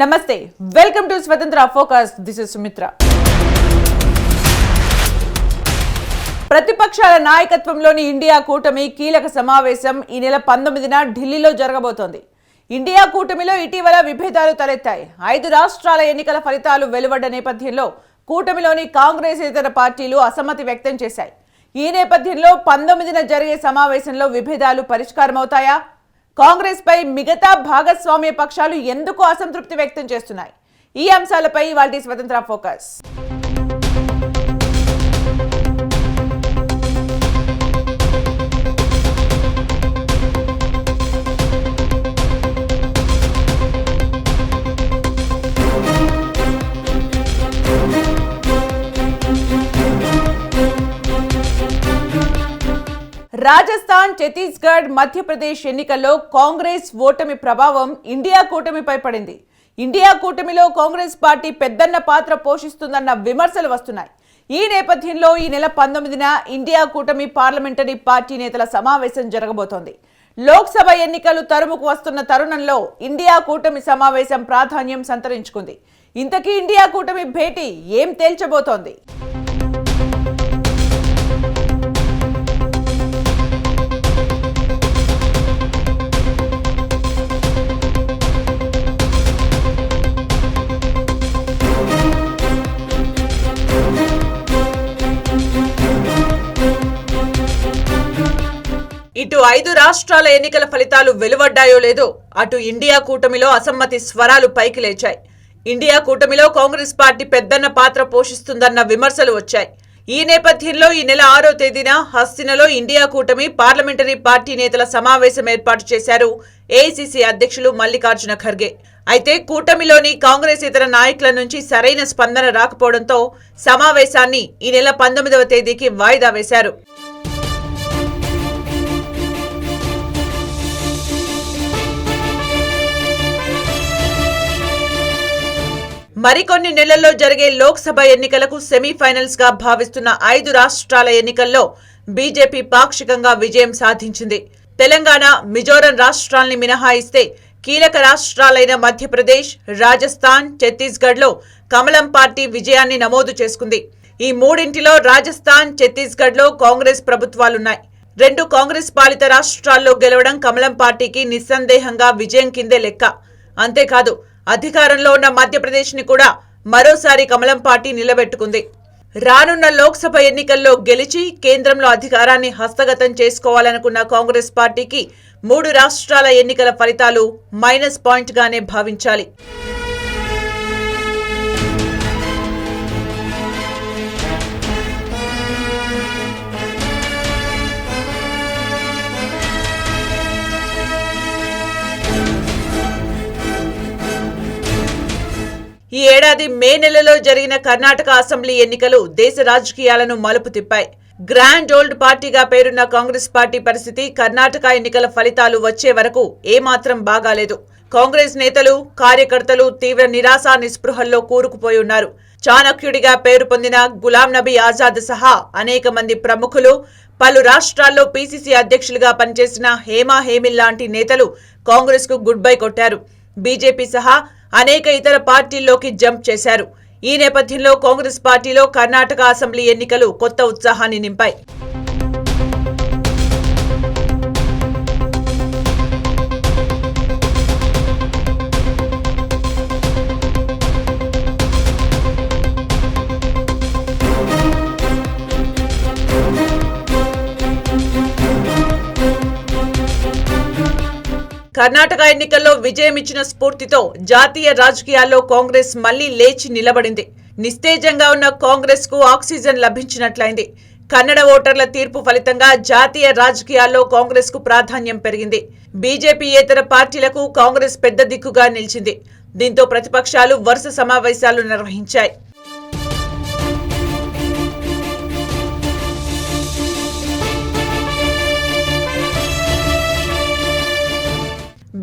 నమస్తే welcome to Swatantra focus. This is Sumitra. ప్రతిపక్షాల నాయకత్వంలోని ఇండియా కూటమి కీలక సమావేశం ఈ నెల పంతొమ్మిదిన ఢిల్లీలో జరగబోతోంది. ఇండియా కూటమిలో ఇటీవల విభేదాలు తలెత్తాయి. ఐదు రాష్ట్రాల ఎన్నికల ఫలితాలు వెలువడ్డ నేపథ్యంలో కూటమిలోని కాంగ్రెస్ ఇతర పార్టీలు అసమ్మతి వ్యక్తం చేశాయి. ఈ నేపథ్యంలో పంతొమ్మిదిన జరిగే సమావేశంలో విభేదాలు పరిష్కారమవుతాయా? కాంగ్రెస్ పై మిగతా భాగస్వామ్య పక్షాలు ఎందుకు అసంతృప్తి వ్యక్తం చేస్తున్నాయి? ఈ అంశాలపై వాటి స్వతంత్ర ఫోకస్. రాజస్థాన్ ఛత్తీస్గఢ్ మధ్యప్రదేశ్ ఎన్నికల్లో కాంగ్రెస్ ఓటమి ప్రభావం ఇండియా కూటమిపై పడింది. ఇండియా కూటమిలో కాంగ్రెస్ పార్టీ పెద్దన్న పాత్ర పోషిస్తుందన్న విమర్శలు వస్తున్నాయి. ఈ నేపథ్యంలో ఈ నెల పంతొమ్మిదిన ఇండియా కూటమి పార్లమెంటరీ పార్టీ నేతల సమావేశం జరగబోతోంది. లోక్సభ ఎన్నికలు తరుముకు వస్తున్న తరుణంలో ఇండియా కూటమి సమావేశం ప్రాధాన్యం సంతరించుకుంది. ఇంతకీ ఇండియా కూటమి భేటీ ఏం తేల్చబోతోంది? ఇటు ఐదు రాష్ట్రాల ఎన్నికల ఫలితాలు వెలువడ్డాయో లేదో అటు ఇండియా కూటమిలో అసమ్మతి స్వరాలు పైకి లేచాయి. ఇండియా కూటమిలో కాంగ్రెస్ పార్టీ పెద్దన్న పాత్ర పోషిస్తుందన్న విమర్శలు వచ్చాయి. ఈ నేపథ్యంలో ఈ నెల ఆరో తేదీన హస్తినలో ఇండియా కూటమి పార్లమెంటరీ పార్టీ నేతల సమావేశం ఏర్పాటు చేశారు ఏఐసిసి అధ్యక్షులు మల్లికార్జున ఖర్గే. అయితే కూటమిలోని కాంగ్రెస్ ఇతర నాయకుల నుంచి సరైన స్పందన రాకపోవడంతో సమావేశాన్ని ఈ నెల పంతొమ్మిదవ తేదీకి వాయిదా వేశారు. మరికొన్ని నెలల్లో జరిగే లోక్సభ ఎన్నికలకు సెమీఫైనల్స్గా భావిస్తున్న ఐదు రాష్ట్రాల ఎన్నికల్లో బీజేపీ పాక్షికంగా విజయం సాధించింది. తెలంగాణ మిజోరం రాష్ట్రాల్ని మినహాయిస్తే కీలక రాష్ట్రాలైన మధ్యప్రదేశ్ రాజస్థాన్ ఛత్తీస్గఢ్లో కమలం పార్టీ విజయాన్ని నమోదు చేసుకుంది. ఈ మూడింటిలో రాజస్థాన్ ఛత్తీస్గఢ్లో కాంగ్రెస్ ప్రభుత్వాలున్నాయి. రెండు కాంగ్రెస్ పాలిత రాష్ట్రాల్లో గెలవడం కమలం పార్టీకి నిస్సందేహంగా విజయం కిందే లెక్క. అంతేకాదు అధికారంలో ఉన్న మధ్యప్రదేశ్ని కూడా మరోసారి కమలం పార్టీ నిలబెట్టుకుంది. రానున్న లోక్సభ ఎన్నికల్లో గెలిచి కేంద్రంలో అధికారాన్ని హస్తగతం చేసుకోవాలనుకున్న కాంగ్రెస్ పార్టీకి మూడు రాష్ట్రాల ఎన్నికల ఫలితాలు మైనస్ పాయింట్గానే భావించాలి. ఈ ఏడాది మే నెలలో జరిగిన కర్ణాటక అసెంబ్లీ ఎన్నికలు దేశ రాజకీయాలను మలుపు తిప్పాయి. గ్రాండ్ ఓల్డ్ పార్టీగా పేరున్న కాంగ్రెస్ పార్టీ పరిస్థితి కర్ణాటక ఎన్నికల ఫలితాలు వచ్చే వరకు ఏమాత్రం బాగాలేదు. కాంగ్రెస్ నేతలు కార్యకర్తలు తీవ్ర నిరాశ నిస్పృహల్లో కూరుకుపోయి ఉన్నారు. చాణక్యుడిగా పేరు పొందిన గులాం నబీ ఆజాద్ సహా అనేక మంది ప్రముఖులు పలు రాష్ట్రాల్లో పీసీసీ అధ్యక్షులుగా పనిచేసిన హేమా హేమిల్ లాంటి నేతలు కాంగ్రెస్కు గుడ్ బై కొట్టారు. బీజేపీ సహా అనేక ఇతర పార్టీల్లోకి జంప్ చేశారు. ఈ నేపథ్యంలో కాంగ్రెస్ పార్టీలో కర్ణాటక అసెంబ్లీ ఎన్నికలు కొత్త ఉత్సాహాన్ని నింపాయి. కర్ణాటక ఎన్నికల్లో విజయం ఇచ్చిన స్ఫూర్తితో జాతీయ రాజకీయాల్లో కాంగ్రెస్ మళ్ళీ లేచి నిలబడింది. నిస్తేజంగా ఉన్న కాంగ్రెస్కు ఆక్సిజన్ లభించినట్లయింది. కన్నడ ఓటర్ల తీర్పు ఫలితంగా జాతీయ రాజకీయాల్లో కాంగ్రెస్కు ప్రాధాన్యం పెరిగింది. బీజేపీ పార్టీలకు కాంగ్రెస్ పెద్ద దిక్కుగా నిలిచింది. దీంతో ప్రతిపక్షాలు వరుస సమావేశాలు నిర్వహించాయి.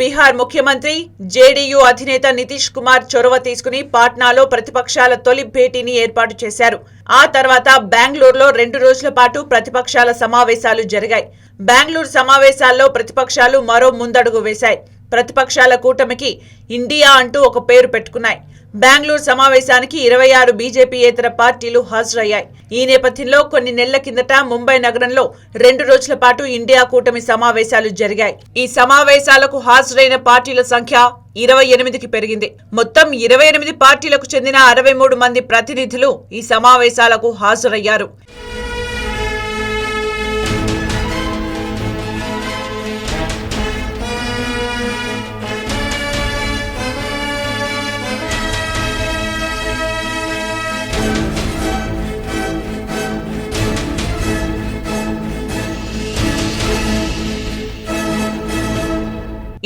బీహార్ ముఖ్యమంత్రి జేడీయూ అధినేత నితీష్ కుమార్ చొరవ తీసుకుని పాట్నాలో ప్రతిపక్షాల తొలి భేటీని ఏర్పాటు చేశారు. ఆ తర్వాత బెంగళూరులో రెండు రోజుల పాటు ప్రతిపక్షాల సమావేశాలు జరిగాయి. బెంగళూరు సమావేశాల్లో ప్రతిపక్షాలు మరో ముందడుగు వేశాయి. ప్రతిపక్షాల కూటమికి ఇండియా అంటూ ఒక పేరు పెట్టుకున్నాయి. బెంగళూరు సమావేశానికి ఇరవై ఆరు బీజేపీయేతర పార్టీలు హాజరయ్యాయి. ఈ నేపథ్యంలో కొన్ని నెలల కిందట ముంబై నగరంలో రెండు రోజుల పాటు ఇండియా కూటమి సమావేశాలు జరిగాయి. ఈ సమావేశాలకు హాజరైన పార్టీల సంఖ్య ఇరవై ఎనిమిదికి పెరిగింది. మొత్తం ఇరవై ఎనిమిది పార్టీలకు చెందిన అరవై మూడు మంది ప్రతినిధులు ఈ సమావేశాలకు హాజరయ్యారు.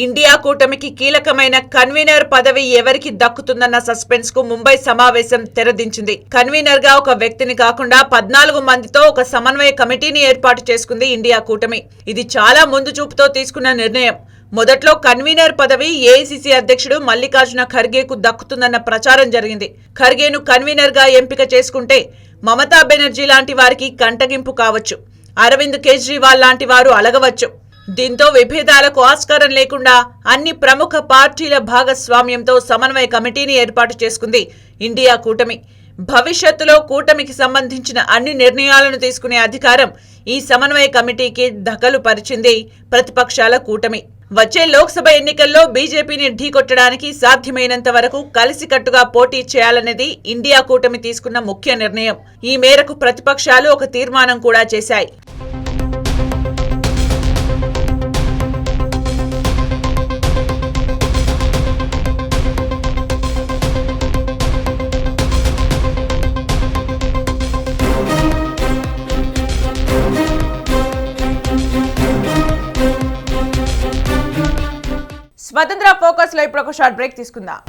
ఇండియా కూటమికి కీలకమైన కన్వీనర్ పదవి ఎవరికి దక్కుతుందన్న సస్పెన్స్కు ముంబై సమావేశం తెరదించింది. కన్వీనర్గా ఒక వ్యక్తిని కాకుండా పద్నాలుగు మందితో ఒక సమన్వయ కమిటీని ఏర్పాటు చేసుకుంది ఇండియా కూటమి. ఇది చాలా ముందు చూపుతో తీసుకున్న నిర్ణయం. మొదట్లో కన్వీనర్ పదవి ఏఐసిసి అధ్యక్షుడు మల్లికార్జున ఖర్గేకు దక్కుతుందన్న ప్రచారం జరిగింది. ఖర్గేను కన్వీనర్గా ఎంపిక చేసుకుంటే మమతా బెనర్జీ లాంటి వారికి కంటగింపు కావచ్చు. అరవింద్ కేజ్రీవాల్ లాంటి వారు అలగవచ్చు. దీంతో విభేదాలకు ఆస్కారం లేకుండా అన్ని ప్రముఖ పార్టీల భాగస్వామ్యంతో సమన్వయ కమిటీని ఏర్పాటు చేసుకుంది ఇండియా కూటమి. భవిష్యత్తులో కూటమికి సంబంధించిన అన్ని నిర్ణయాలను తీసుకునే అధికారం ఈ సమన్వయ కమిటీకి దఖలు పరిచింది ప్రతిపక్షాల కూటమి. వచ్చే లోక్సభ ఎన్నికల్లో బీజేపీని ఢీకొట్టడానికి సాధ్యమైనంత వరకు కలిసికట్టుగా పోటీ చేయాలనేది ఇండియా కూటమి తీసుకున్న ముఖ్య నిర్ణయం. ఈ మేరకు ప్రతిపక్షాలు ఒక తీర్మానం కూడా చేశాయి. స్వతంత్ర ఫోకస్లో ఇప్పుడు ఒక షార్ట్ బ్రేక్ తీసుకుందాం.